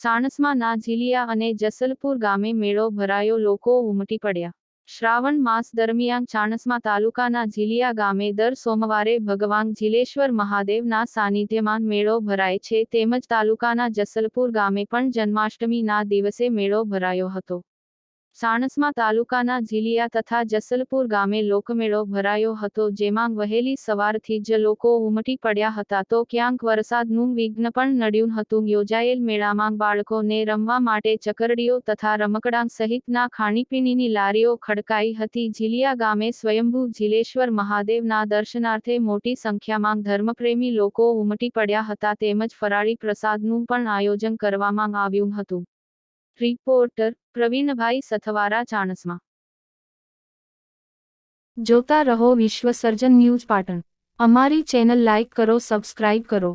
સાણસમાં ના ઝીલિયા અને જસલપુર ગામે મેળો ભરાયો, લોકો ઉમટી પડ્યા. શ્રાવણ માસ દરમિયાન ચાણસમા તાલુકાના ઝીલિયા ગામે દર સોમવારે ભગવાન ઝીલેશ્વર મહાદેવના સાનિધ્યમાં મેળો ભરાય છે. તેમજ તાલુકાના જસલપુર ગામે પણ જન્માષ્ટમીના દિવસે મેળો ભરાયો હતો. સાણસમા તાલુકાના ઝીલિયા તથા જસલપુર ગામે લોકમેળો ભરાયો હતો, જેમાં વહેલી સવારથી જ લોકો ઉમટી પડ્યા હતા. તો ક્યાંક વરસાદનું વિઘ્ન પણ નડ્યું હતું. યોજાયેલ મેળામાં બાળકોને રમવા માટે ચકરડીઓ તથા રમકડાં સહિતના ખાણીપીણીની લારીઓ ખડકાઈ હતી. ઝીલિયા ગામે સ્વયંભૂ ઝીલેશ્વર મહાદેવના દર્શનાર્થે મોટી સંખ્યામાં ધર્મપ્રેમી લોકો ઉમટી પડ્યા હતા. તેમજ ફરાળી પ્રસાદનું પણ આયોજન કરવામાં આવ્યું હતું. રિપોર્ટર પ્રવીણભાઈ સથવારા ચાણસમાં. જોતા રહો વિશ્વ સર્જન ન્યૂઝ પાટણ. અમારી ચેનલ લાઇક કરો, સબસ્ક્રાઇબ કરો.